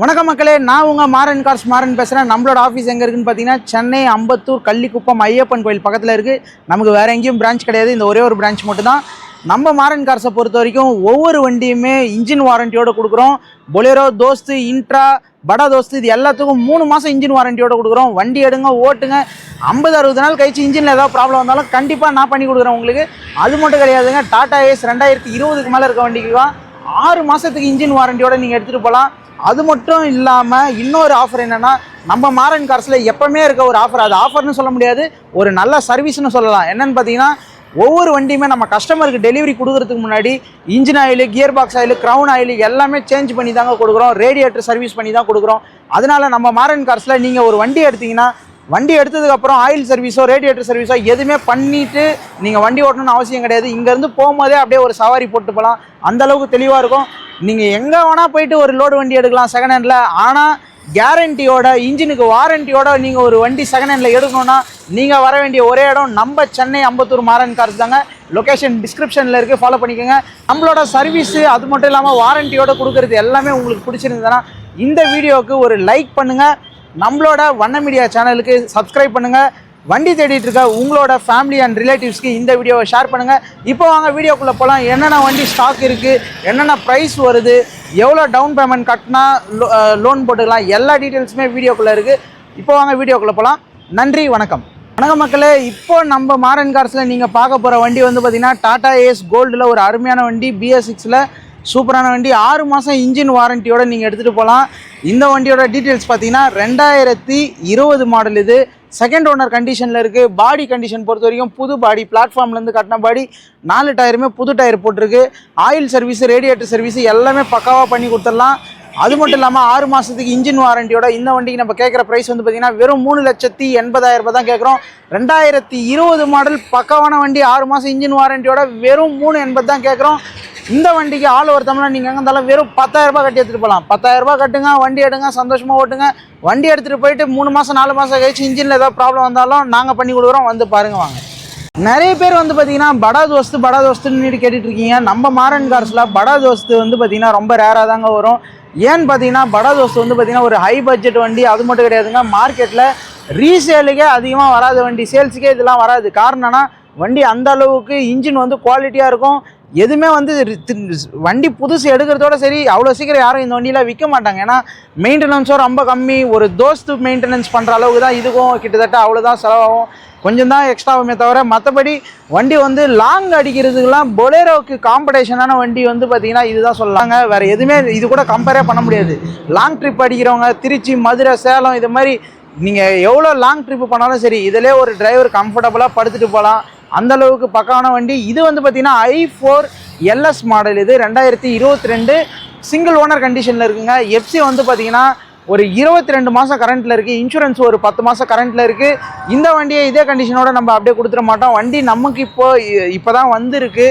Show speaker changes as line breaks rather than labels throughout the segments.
வணக்கம் மக்களே நான் உங்கள் மாறன் கார்ஸ் மாறன் பேசுகிறேன் நம்மளோட ஆஃபீஸ் எங்கே இருக்குன்னு பார்த்தீங்கன்னா சென்னை அம்பத்தூர் கள்ளிக்குப்பம் ஐயப்பன் கோயில் பக்கத்தில் இருக்குது நமக்கு வேறு எங்கேயும் பிரான்ச் கிடையாது. இந்த ஒரே ஒரு பிரான்ச் மட்டும்தான். நம்ம மாறன் கார்ஸை பொறுத்த வரைக்கும் ஒவ்வொரு வண்டியுமே இன்ஜின் வாரண்டியோடு கொடுக்குறோம். பொலேரோ தோஸ்து இன்ட்ரா படா தோஸ்து இது எல்லாத்துக்கும் மூணு மாதம் இன்ஜின் வாரண்டியோடு கொடுக்குறோம். வண்டி எடுங்க ஓட்டுங்க. ஐம்பது அறுபது நாள் கழிச்சு இன்ஜினில் ஏதாவது ப்ராப்ளம் வந்தாலும் கண்டிப்பாக நான் பண்ணி கொடுக்குறேன் உங்களுக்கு. அது மட்டும் கிடையாதுங்க. டாடா ஏஸ் ரெண்டாயிரத்தி இருபதுக்கு மேலே இருக்க வண்டிக்கு தான் ஆறு மாதத்துக்கு இன்ஜின் வாரண்டியோடு நீங்கள் எடுத்துகிட்டு போகலாம் அது மட்டும் இல்லாமல் இன்னொரு ஆஃபர் என்னென்னா நம்ம மாறன் கார்ஸில் எப்போவுமே இருக்க ஒரு ஆஃபர் அது ஆஃபர்னு சொல்ல முடியாது ஒரு நல்ல சர்வீஸ்னு சொல்லலாம். என்னென்னு பார்த்தீங்கன்னா ஒவ்வொரு வண்டியுமே நம்ம கஸ்டமருக்கு டெலிவரி கொடுக்குறதுக்கு முன்னாடி engine oil gear box oil crown oil எல்லாமே சேஞ்ச் பண்ணி தாங்க கொடுக்குறோம். ரேடியேட்டர் சர்வீஸ் பண்ணி தான் கொடுக்குறோம். அதனால் நம்ம மாரன் கார்ஸில் நீங்கள் ஒரு வண்டி எடுத்திங்கன்னா வண்டி எடுத்ததுக்கப்புறம் ஆயில் சர்வீஸோ ரேடியேட்டர் சர்வீஸோ எதுவுமே பண்ணிவிட்டு நீங்கள் வண்டி ஓட்டணும்னு அவசியம் கிடையாது. இங்கேருந்து போகும்போதே அப்படியே ஒரு சவாரி போட்டு போகலாம் அந்த அளவுக்கு தெளிவாக இருக்கும். நீங்கள் எங்கே வேணால் போயிட்டு ஒரு லோடு வண்டி எடுக்கலாம் செகண்ட் ஹேண்டில் ஆனால் கேரண்டியோட இன்ஜினுக்கு வாரண்டியோட நீங்கள் ஒரு வண்டி செகண்ட் ஹேண்டில் எடுக்கணும்னா நீங்கள் வர வேண்டிய ஒரே இடம் நம்ம சென்னை அம்பத்தூர் மாறன் கார்ஸ் தாங்க. லொக்கேஷன் டிஸ்கிரிப்ஷனில் இருக்குது ஃபாலோ பண்ணிக்கோங்க. நம்மளோட சர்வீஸு அது மட்டும் இல்லாமல் வாரண்டியோட கொடுக்குறது எல்லாமே உங்களுக்கு பிடிச்சிருந்ததுன்னா இந்த வீடியோவுக்கு ஒரு லைக் பண்ணுங்கள் நம்மளோட வண்ண மீடியா சேனலுக்கு சப்ஸ்கிரைப் பண்ணுங்கள் வண்டி தேடிட்டு இருக்க உங்களோட ஃபேமிலி அண்ட் ரிலேட்டிவ்ஸ்க்கு இந்த வீடியோவை ஷேர் பண்ணுங்கள் இப்போ வாங்க வீடியோக்குள்ளே போகலாம் என்னென்ன வண்டி ஸ்டாக் இருக்குது என்னென்ன ப்ரைஸ் வருது? எவ்வளோ டவுன் பேமெண்ட் கட்டினா லோன் போட்டுக்கலாம்? எல்லா டீட்டெயில்ஸுமே வீடியோக்குள்ளே இருக்குது இப்போ வாங்க வீடியோக்குள்ளே போகலாம் நன்றி வணக்கம். வணக்கம் மக்களே இப்போ நம்ம மாரன் கார்ஸில் நீங்கள் பார்க்க போகிற வண்டி வந்து பார்த்தீங்கன்னா டாடா ஏஸ் கோல்டில் ஒரு அருமையான வண்டி பிஎஸ் சிக்ஸில் சூப்பரான வண்டி. ஆறு மாதம் இன்ஜின் வாரண்டியோட நீங்கள் எடுத்துகிட்டு போகலாம் இந்த வண்டியோட டீட்டெயில்ஸ் பார்த்தீங்கன்னா ரெண்டாயிரத்தி இருபது மாடல் இது. செகண்ட் ஓனர் கண்டிஷனில் இருக்குது பாடி கண்டிஷன் பொறுத்த வரைக்கும் புது பாடி பிளாட்ஃபார்ம்லேருந்து கட்டின பாடி நாலு டயருமே புது டயர் போட்டிருக்கு. ஆயில் சர்வீஸ் ரேடியேட்டர் சர்வீஸ் எல்லாமே பக்காவாக பண்ணி கொடுத்துடலாம். அது மட்டும் இல்லாமல் ஆறு மாதத்துக்கு இன்ஜின் வாரண்டியோட இந்த வண்டிக்கு நம்ம கேட்குற ப்ரைஸ் வந்து பார்த்திங்கன்னா வெறும் மூணு லட்சத்தி எண்பதாயிரம் ரூபாய் தான் கேட்குறோம். ரெண்டாயிரத்தி இருபது மாடல் பக்காவான வண்டி ஆறு மாதம் இன்ஜின் வாரண்டியோட வெறும் மூணு எண்பது தான் கேட்குறோம். இந்த வண்டிக்கு ஆள் ஒரு நீங்கள் எங்கே இருந்தாலும் வெறும் பத்தாயிரரூபா கட்டி எடுத்துகிட்டு போகலாம் பத்தாயிரரூபா கட்டுங்க வண்டி எடுங்க சந்தோஷமாக ஓட்டுங்க. வண்டி எடுத்துகிட்டு போயிட்டு மூணு மாதம் நாலு மாதம் கழிச்சு இன்ஜினில் ஏதாவது ப்ராப்ளம் வந்தாலும் நாங்கள் பண்ணி கொடுக்குறோம் வந்து பாருங்க வாங்க. நிறைய பேர் வந்து பார்த்தீங்கன்னா படா தோஸ்து படா தோஸ்துன்னு கேட்டுட்டு இருக்கீங்க. நம்ம மாரன் கார்ஸில் படா தோஸ்து வந்து பார்த்தீங்கன்னா ரொம்ப ரேராக தாங்க வரும். ஏன்னு பார்த்தீங்கன்னா படா தோஸ்து வந்து பார்த்தீங்கன்னா ஒரு ஹை பட்ஜெட் வண்டி அது மட்டும் கிடையாதுங்க. மார்க்கெட்டில் ரீசேலுக்கே அதிகமாக வராது வண்டி சேல்ஸுக்கே இதெல்லாம் வராது. காரணம்னா வண்டி அந்த அளவுக்கு இன்ஜின் வந்து குவாலிட்டியாக இருக்கும். எதுவுமே வந்து வண்டி புதுசு எடுக்கிறதோட சரி அவ்வளோ சீக்கிரம் யாரும் இந்த வண்டியில் விற்க மாட்டாங்க. ஏன்னா மெயின்டெனன்ஸும் ரொம்ப கம்மி. ஒரு தோஸ்து மெயின்டெனன்ஸ் பண்ணுற அளவுக்கு தான் இதுக்கும் கிட்டத்தட்ட அவ்வளோதான் செலவாகும். கொஞ்சம் தான் எக்ஸ்ட்ராவுமே தவிர மற்றபடி வண்டி வந்து லாங் அடிக்கிறதுக்கெலாம் பொலேரோவுக்கு காம்படிஷனான வண்டி வந்து பார்த்திங்கன்னா இதுதான் சொல்லலாங்க வேறு எதுவுமே இது கூட கம்பேரே பண்ண முடியாது. லாங் ட்ரிப் அடிக்கிறவங்க திருச்சி மதுரை சேலம் இது மாதிரி நீங்கள் எவ்வளோ லாங் ட்ரிப்பு பண்ணாலும் சரி இதிலே ஒரு டிரைவர் கம்ஃபர்டபுளாக படுத்துட்டு போகலாம் அந்த அளவுக்கு பக்காவான வண்டி. இது வந்து பார்த்தீங்கன்னா ஐ ஃபோர் எல்எஸ் மாடல் இது. ரெண்டாயிரத்தி இருபத்தி ரெண்டு சிங்கிள் ஓனர் கண்டிஷனில் இருக்குங்க. எஃப்சி வந்து பார்த்தீங்கன்னா ஒரு இருபத்தி ரெண்டு மாதம் கரண்ட்டில் இருக்குது இன்சூரன்ஸ் ஒரு பத்து மாதம் கரண்ட்டில் இருக்குது இந்த வண்டியை இதே கண்டிஷனோட நம்ம அப்படியே கொடுத்துட மாட்டோம். வண்டி நமக்கு இப்போ இப்போ தான் வந்திருக்கு.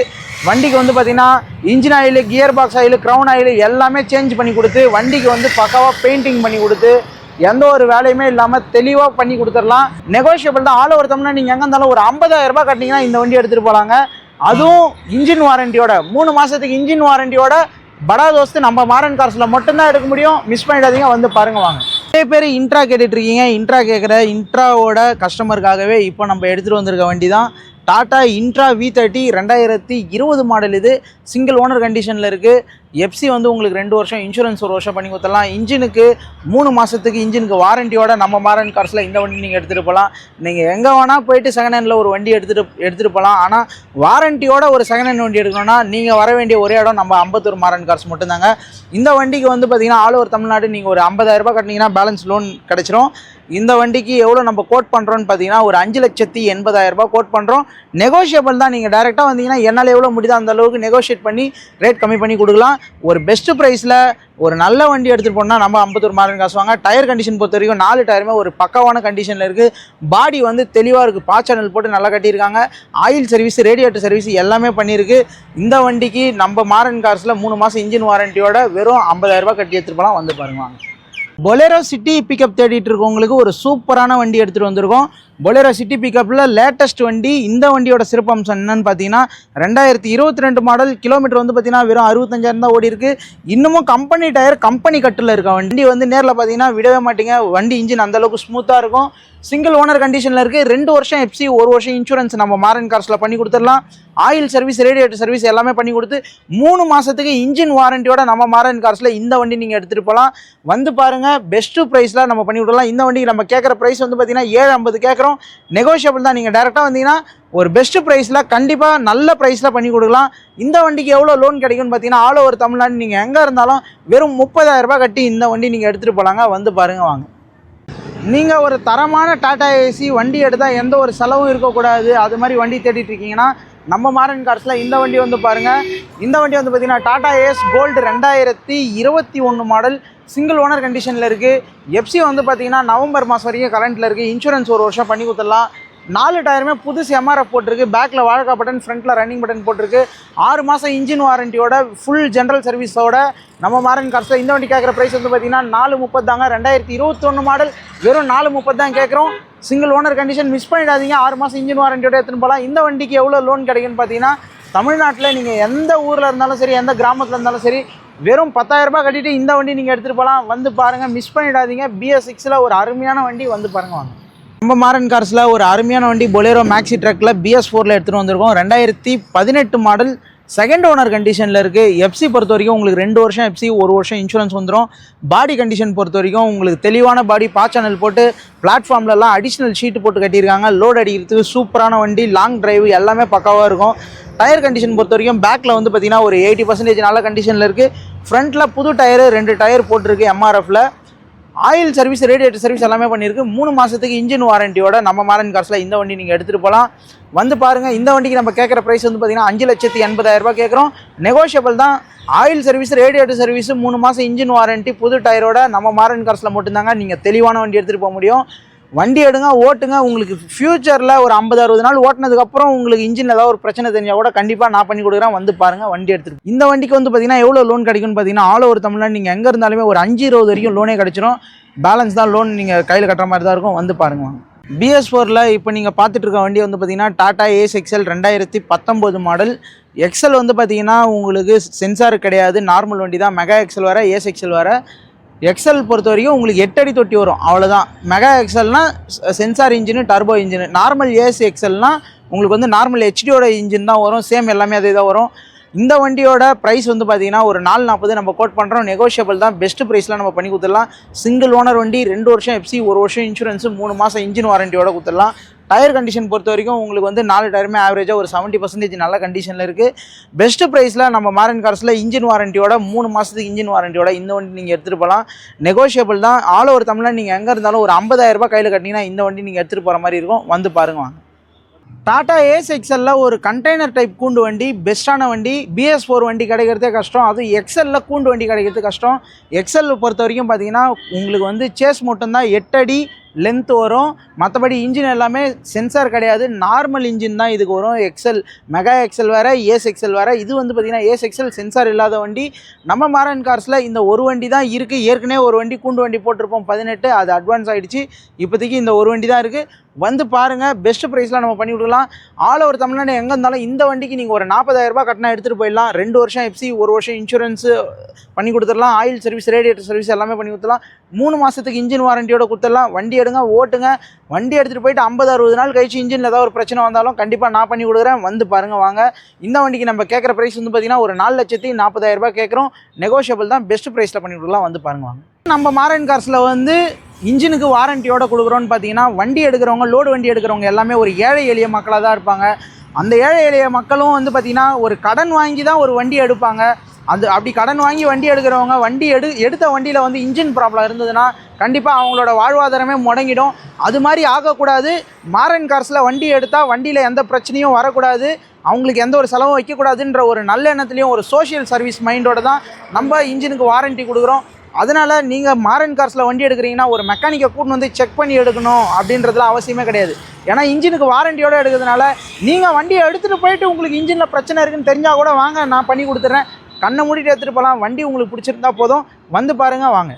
வண்டிக்கு வந்து பார்த்திங்கன்னா engine oil gear box oil crown oil எல்லாமே சேஞ்ச் பண்ணி கொடுத்து வண்டிக்கு வந்து பக்காவாக பெயிண்டிங் பண்ணி கொடுத்து எந்த ஒரு வேலையுமே இல்லாமல் தெளிவாக பண்ணி கொடுத்துடலாம். நெகோஷியபிள் தான். ஆள் ஒருத்தம்னா நீங்கள் எங்கே இருந்தாலும் ஒரு 50000 ரூபாய் கட்டினீங்கன்னா இந்த வண்டி எடுத்துகிட்டு போகலாங்க அதுவும் இன்ஜின் வாரண்டியோட மூணு மாதத்துக்கு இன்ஜின் வாரண்டியோட படா தோஸ்து நம்ம மாரன் கார்ஸில் மட்டும்தான் எடுக்க முடியும். மிஸ் பண்ணிடாதீங்க வந்து பாருங்க வாங்க. நிறைய பேர் இன்ட்ரா கேட்டுட்டு இருக்கீங்க இன்ட்ரா கேட்குற இன்ட்ராவோட கஸ்டமருக்காகவே இப்போ நம்ம எடுத்துகிட்டு வந்திருக்க வண்டி தான் டாட்டா இன்ட்ரா வி தேர்ட்டி ரெண்டாயிரத்தி இருபது மாடல் இது. சிங்கிள் ஓனர் கண்டிஷனில் இருக்குது எஃப்சி வந்து உங்களுக்கு ரெண்டு வருஷம் இன்சூரன்ஸ் ஒரு வருஷம் பண்ணி கொடுத்துடலாம். இன்ஜினுக்கு மூணு மாதத்துக்கு இன்ஜினுக்கு வாரண்டியோட நம்ம மாரன் கார்ஸில் இந்த வண்டி நீங்கள் எடுத்துகிட்டு போகலாம் நீங்கள் எங்கே வேணால் போயிட்டு செகண்ட் ஹேண்டில் ஒரு வண்டி எடுத்துகிட்டு எடுத்துகிட்டு போகலாம் ஆனால் வாரண்டியோட ஒரு செகண்ட் ஹேண்ட் வண்டி எடுக்கணும்னா நீங்கள் வர வேண்டிய ஒரே இடம் நம்ம ஐம்பத்தூர் மாரன் கார்ஸ் மட்டும்தாங்க. இந்த வண்டிக்கு வந்து பார்த்தீங்கன்னா ஆல் ஓவர் தமிழ்நாடு நீங்கள் ஒரு ஐம்பதாயிரரூபா கட்டினீங்கன்னா பேலன்ஸ் லோன் கிடச்சிரும். இந்த வண்டிக்கு எவ்வளோ நம்ம கோட் பண்ணுறோன்னு பார்த்தீங்கன்னா ஒரு அஞ்சு லட்சத்தி எண்பதாயிரரூபா கோட் பண்ணுறோம் நெகோஷியபிள் தான். நீங்கள் டேரெக்டாக வந்தீங்கன்னா என்னால் எவ்வளோ முடியுதோ அந்த அளவுக்கு நெகோஷியேட் பண்ணி ரேட் கம்மி பண்ணி கொடுக்கலாம். ஒரு பெஸ்ட் ப்ரைஸில் ஒரு நல்ல வண்டி எடுத்துகிட்டு போனால் நம்ம ஐம்பத்தொரு மாரன் காசு வாங்க டயர் கண்டிஷன் பொறுத்த வரைக்கும் நாலு டயருமே ஒரு பக்கவான கண்டிஷனில் இருக்குது பாடி வந்து தெளிவாக இருக்குது பா சேனல் போட்டு நல்லா கட்டியிருக்காங்க. ஆயில் சர்வீஸ் ரேடியேட்டர் சர்வீஸ் எல்லாமே பண்ணியிருக்கு. இந்த வண்டிக்கு நம்ம மாரன் கார்ஸில் மூணு மாதம் இன்ஜின் வாரண்டியோட வெறும் ஐம்பதாயிரரூபா கட்டி எடுத்துகிட்டு போகலாம் வந்து பாருங்க வாங்க. பொலேரோ சிட்டி பிக்கப் தேடிட்டு இருக்கவங்களுக்கு ஒரு சூப்பரான வண்டி எடுத்துகிட்டு வந்திருக்கோம். பொலேரோ சிட்டி பிக்கப்பில் லேட்டஸ்ட் வண்டி இந்த வண்டியோட சிறப்பம்சம் என்னன்னு பார்த்தீங்கன்னா ரெண்டாயிரத்தி இருபத்தி ரெண்டு மாடல் கிலோமீட்டர் வந்து பார்த்தீங்கன்னா வெறும் அறுபத்தஞ்சாயிரம் தான் ஓடி இருக்கு இன்னமும் கம்பெனி டயர் கம்பெனி கட்டில் இருக்க வண்டி வந்து நேரில் பார்த்தீங்கன்னா விடவே மாட்டீங்க. வண்டி இன்ஜின் அந்தளவுக்கு ஸ்மூத்தாக இருக்கும். சிங்கிள் ஓனர் கண்டிஷனில் இருக்குது ரெண்டு வருஷம் எஃப்சி ஒரு வருஷம் இன்சூரன்ஸ் நம்ம மாரன் கார்ஸில் பண்ணி கொடுத்துடலாம். ஆயில் சர்வீஸ் ரேடியேட்டர் சர்வீஸ் எல்லாமே பண்ணி கொடுத்து மூணு மாதத்துக்கு இன்ஜின் வாரண்டியோட நம்ம மாரன் கார்ஸில் இந்த வண்டி நீங்கள் எடுத்துகிட்டு போகலாம் வந்து பாருங்கள் பெஸ்ட்டு ப்ரைஸில் நம்ம பண்ணி கொடுக்கலாம். இந்த வண்டிக்கு நம்ம கேட்குற ப்ரைஸ் வந்து பார்த்தீங்கன்னா ஏழு ஐம்பது கேட்குறோம் நெகோஷியபிள் தான். நீங்கள் டேரெக்டாக வந்தீங்கன்னா ஒரு பெஸ்ட்டு ப்ரைஸில் கண்டிப்பாக நல்ல ப்ரைஸில் பண்ணி கொடுக்கலாம். இந்த வண்டிக்கு எவ்வளோ லோன் கிடைக்கும்னு பார்த்தீங்கன்னா ஆல் ஓவர் தமிழ்நாடு நீங்கள் எங்கே இருந்தாலும் வெறும் முப்பதாயிரம் ரூபாய் கட்டி இந்த வண்டி நீங்கள் எடுத்துகிட்டு போகலாங்க வந்து பாருங்கள் வாங்க. நீங்கள் ஒரு தரமான டாடா ஏசி வண்டி எடுத்தால் எந்த ஒரு செலவும் இருக்கக்கூடாது. அது மாதிரி வண்டி தேடிட்டு இருக்கீங்கன்னா நம்ம மாரன் கார்ஸில் இந்த வண்டி வந்து பாருங்கள் இந்த வண்டி வந்து பார்த்தீங்கன்னா டாடா ஏஸ் கோல்டு ரெண்டாயிரத்தி இருபத்தி ஒன்று மாடல் சிங்கிள் ஓனர் கண்டிஷனில் இருக்குது எஃப்சி வந்து பார்த்தீங்கன்னா நவம்பர் மாதம் வரைக்கும் கரண்ட்டில் இருக்குது இன்சூரன்ஸ் ஒரு வருஷம் பண்ணி கொடுத்துடலாம். நாலு டயருமே புதுசு எம்ஆர்எஃப் போட்டிருக்கு. பேக்கில் வாழக்கா பட்டன் ஃப்ரண்ட்டில் ரன்னிங் பட்டன் போட்டிருக்கு. ஆறு மாதம் இன்ஜின் வாரண்டியோட ஃபுல் ஜென்ரல் சர்வீஸோட நம்ம மாரன் கார்ஸில் இந்த வண்டி கேட்குற ப்ரைஸ் வந்து பார்த்தீங்கன்னா நாலு முப்பது தாங்க. ரெண்டாயிரத்தி இருபத்தொன்று மாடல் வெறும் நாலு முப்பது தான் கேட்குறோம் சிங்கிள் ஓனர் கண்டிஷன் மிஸ் பண்ணிடாதீங்க. ஆறு மாதம் இன்ஜின் வாரண்டியோட எடுத்துன்னு போகலாம் இந்த வண்டிக்கு எவ்வளோ லோன் கிடைக்குன்னு பார்த்தீங்கன்னா தமிழ்நாட்டில் நீங்கள் எந்த ஊரில் இருந்தாலும் சரி எந்த கிராமத்தில் இருந்தாலும் சரி வெறும் 10000 ரூபாய் கட்டிட்டு இந்த வண்டி நீங்கள் எடுத்துகிட்டு போகலாம் வந்து பாருங்கள் மிஸ் பண்ணிடாதீங்க. பிஎஸ் சிக்ஸில் ஒரு அருமையான வண்டி வந்து பாருங்கள் வாங்க. நம்ம மாரன் கார்ஸில் ஒரு அருமையான வண்டி பொலேரோ மேக்ஸி ட்ரக்கில் பிஎஸ் ஃபோரில் எடுத்துகிட்டு வந்திருக்கோம். ரெண்டாயிரத்தி பதினெட்டு மாடல் செகண்ட் ஓனர் கண்டிஷனில் இருக்குது எஃப்சி பொறுத்த வரைக்கும் உங்களுக்கு ரெண்டு வருஷம் எஃப்சி ஒரு வருஷம் இன்சூரன்ஸ் வந்துடும் பாடி கண்டிஷன் பொறுத்த வரைக்கும் உங்களுக்கு தெளிவான பாடி பா சேனல் போட்டு பிளாட்ஃபார்ம்லலாம் அடிஷ்னல் ஷீட் போட்டு கட்டியிருக்காங்க. லோட் அடிக்கிறதுக்கு சூப்பரான வண்டி லாங் டிரைவ் எல்லாமே பக்காவாக இருக்கும். டயர் கண்டிஷன் பொறுத்த வரைக்கும் பேக்கில் வந்து பார்த்தீங்கன்னா ஒரு எயிட்டி பர்சன்டேஜ் நல்ல கண்டிஷனில் இருக்குது ஃப்ரண்ட்டில் புது டயரு ரெண்டு டயர் போட்டிருக்கு எம்ஆர்எஃப்ல ஆயில் சர்வீஸ் ரேடியேட்டர் சர்வீஸ் எல்லாமே பண்ணியிருக்கு. மூணு மாதத்துக்கு இன்ஜின் வாரண்டியோட நம்ம மாரன் காசில் இந்த வண்டி நீங்கள் எடுத்துகிட்டு போகலாம் வந்து பாருங்கள் இந்த வண்டிக்கு நம்ம கேட்குற ப்ரைஸ் வந்து பார்த்தீங்கன்னா அஞ்சு லட்சத்தி எண்பதாயிரம் கேட்குறோம். நெகோஷியபிள் தான். ஆயில் சர்வீஸ் ரேடியேட்டர் சர்வீஸ் மூணு மாதம் இன்ஜின் வாரண்ட்டி புது டயரோட நம்ம மாரன் காசில் மட்டும்தாங்க நீங்கள் தெளிவான வண்டி எடுத்துகிட்டு போக முடியும். வண்டி எடுங்க ஓட்டுங்க. உங்களுக்கு ஃப்யூச்சரில் ஒரு ஐம்பது அறுபது நாள் ஓட்டினதுக்கப்புறம் உங்களுக்கு இன்ஜின் ஏதாவது ஒரு பிரச்சனை தெரிஞ்சால் கூட கண்டிப்பாக நான் பண்ணி கொடுக்குறேன். வந்து பாருங்கள் வண்டி எடுத்துட்டு. இந்த வண்டிக்கு வந்து பார்த்தீங்கன்னா எவ்வளோ லோன் கிடைக்கும்னு பார்த்தீங்கன்னா ஆல் ஓவர் தமிழ்நாடு நீங்கள் எங்கே இருந்தாலுமே ஒரு அஞ்சு இருபது வரைக்கும் லோனே கிடச்சிரும். பேலன்ஸ் தான் லோன் நீங்கள் கையில் கட்டுற மாதிரி தான் இருக்கும். வந்து பாருங்க. பிஎஸ் ஃபோரில் இப்போ நீங்கள் பார்த்துட்டு இருக்க வண்டி வந்து பார்த்தீங்கன்னா டாடா ஏஸ் எக்ஸல் ரெண்டாயிரத்தி பத்தொம்போது மாடல் எக்ஸல் வந்து பார்த்தீங்கன்னா உங்களுக்கு சென்சார் கிடையாது. நார்மல் வண்டி தான். மெகா எக்ஸல் வர ஏஸ் எக்ஸல் வர எக்ஸல் பொறுத்த வரைக்கும் உங்களுக்கு எட்டடி தொட்டி வரும். அவ்வளோதான் Mega எக்ஸல்னால் sensor engine turbo engine normal Ace எக்ஸல்னால் உங்களுக்கு வந்து நார்மல் ஹெச்டியோட இன்ஜின் தான் வரும். சேம் எல்லாமே அதே தான் வரும். இந்த வண்டியோட ப்ரைஸ் வந்து பார்த்தீங்கன்னா ஒரு நாலு நாற்பது நம்ம கோட் பண்ணுறோம் நெகோஷியபிள் தான். பெஸ்ட் ப்ரைஸ்லாம் நம்ம பண்ணி கொடுத்துடலாம். சிங்கிள் ஓனர் வண்டி ரெண்டு வருஷம் எஃப்சி ஒரு வருஷம் இன்சூரன்ஸு மூணு மாதம் இன்ஜின் வாரண்டியோட கொடுத்துடலாம். டயர் கண்டிஷன் பொறுத்த வரைக்கும் உங்களுக்கு வந்து நாலு டயருமே ஆவரேஜாக ஒரு செவன்ட்டி பர்சன்டேஜ் நல்ல கண்டிஷனில் இருக்குது பெஸ்ட் ப்ரைஸில் நம்ம மாரன் கார்ஸில் இன்ஜின் வாரண்டியோட மூணு மாதத்துக்கு இன்ஜின் வாரண்டியோட இந்த வண்டி நீங்கள் எடுத்துகிட்டு போகலாம் நெகோஷியபிள் தான். ஆல் ஓவர் தமிழ்நாடு நீங்கள் எங்கே இருந்தாலும் ஒரு ஐம்பதாயிரரூபா கையில் கட்டினீங்கன்னா இந்த வண்டி நீங்கள் எடுத்துகிட்டு போகிற மாதிரி இருக்கும். வந்து பாருங்க வாங்க. டாடா ஏஸ் எக்ஸலில் ஒரு கண்டெய்னர் டைப் கூண்டு வண்டி பெஸ்ட்டான வண்டி. பிஎஸ் ஃபோர் வண்டி கிடைக்கிறதே கஷ்டம். அதுவும் எக்ஸலில் கூண்டு வண்டி கிடைக்கிறது கஷ்டம். எக்ஸல் பொறுத்த வரைக்கும் பார்த்தீங்கன்னா உங்களுக்கு வந்து சேஸ் மட்டும்தான் எட்டடி லென்த் வரும். மற்றபடி இன்ஜின் எல்லாமே சென்சார் கிடையாது. நார்மல் இன்ஜின் தான் இதுக்கு வரும். எக்ஸல் மெகா எக்ஸல் வேறு ஏஸ் எக்ஸல் வேறு. இது வந்து பார்த்திங்கன்னா ஏஸ் எக்ஸல் சென்சார் இல்லாத வண்டி. நம்ம மாரன் கார்ஸில் இந்த ஒரு வண்டி தான் இருக்குது ஏற்கனவே ஒரு வண்டி கூண்டு வண்டி போட்டிருப்போம் பதினெட்டு. அது அட்வான்ஸ் ஆகிடுச்சு இப்போதைக்கு இந்த ஒரு வண்டி தான் இருக்குது வந்து பாருங்கள் பெஸ்ட் ப்ரைஸில் நம்ம பண்ணி கொடுக்கலாம். ஆல் ஓவர் தமிழ்நாடு எங்கே இருந்தாலும் இந்த வண்டிக்கு நீங்கள் ஒரு நாற்பதாயிரரூபா கட்டினா எடுத்துகிட்டு போயிடலாம். ரெண்டு வருஷம் எஃப்சி ஒரு வருஷம் இன்சூரன்ஸு பண்ணி கொடுத்துடலாம். ஆயில் சர்வீஸ் ரேடியேட்டர் சர்வீஸ் எல்லாமே பண்ணி கொடுத்துடலாம். மூணு மாதத்துக்கு இன்ஜின் வாரண்டியோட கொடுத்துடலாம். வண்டி எடுங்க ஓட்டுங்க. வண்டி எடுத்துகிட்டு போயிட்டு ஐம்பது அறுபது நாள் கழிச்சு இன்ஜினில் ஏதாவது ஒரு பிரச்சனை வந்தாலும் கண்டிப்பாக நான் பண்ணி கொடுக்குறேன். வந்து பாருங்கள் வாங்க. இந்த வண்டிக்கு நம்ம கேட்குற ப்ரைஸ் வந்து பார்த்தீங்கன்னா ஒரு நாலு லட்சத்தி நாற்பதாயிரரூபா கேட்குறோம். நெகோஷியபிள் தான் பெஸ்ட் ப்ரைஸில் பண்ணி கொடுக்கலாம். வந்து பாருங்க வாங்க. நம்ம மாரன் கார்ஸில் வந்து இன்ஜினுக்கு வாரண்டியோட கொடுக்குறோன்னு பார்த்தீங்கன்னா வண்டி எடுக்கிறவங்க லோடு வண்டி எடுக்கிறவங்க எல்லாமே ஒரு ஏழை எளிய மக்களாக தான் இருப்பாங்க. அந்த ஏழை எளிய மக்களும் வந்து பார்த்திங்கன்னா ஒரு கடன் வாங்கி தான் ஒரு வண்டி எடுப்பாங்க. அது அப்படி கடன் வாங்கி வண்டி எடுக்கிறவங்க வண்டி எடு எடுத்த வண்டியில் வந்து இன்ஜின் ப்ராப்ளம் இருந்ததுன்னா கண்டிப்பாக அவங்களோட வாழ்வாதாரமே முடங்கிடும். அது மாதிரி ஆகக்கூடாது. மாரன் கார்ஸில் வண்டி எடுத்தால் வண்டியில் எந்த பிரச்சனையும் வரக்கூடாது. அவங்களுக்கு எந்த ஒரு செலவும் வைக்கக்கூடாதுன்ற ஒரு நல்ல எண்ணத்துலேயும் ஒரு சோஷியல் சர்வீஸ் மைண்டோட தான் நம்ம இன்ஜினுக்கு வாரண்டி கொடுக்குறோம். அதனால் நீங்கள் மாரன் கார்ஸில் வண்டி எடுக்கிறீங்கன்னா ஒரு மெக்கானிக்கை கூட்டின்னு வந்து செக் பண்ணி எடுக்கணும் அப்படின்றதுலாம் அவசியமே கிடையாது. ஏன்னா இன்ஜினுக்கு வாரண்டியோடு எடுக்கிறதுனால நீங்கள் வண்டியை எடுத்துகிட்டு போயிட்டு உங்களுக்கு இன்ஜினில் பிரச்சனை இருக்குன்னு தெரிஞ்சால் கூட வாங்க நான் பண்ணி கொடுத்துட்றேன் கண்ணை மூடிட்டு எடுத்துகிட்டு போகலாம் வண்டி உங்களுக்கு பிடிச்சிருந்தா போதும். வந்து பாருங்கள் வாங்க.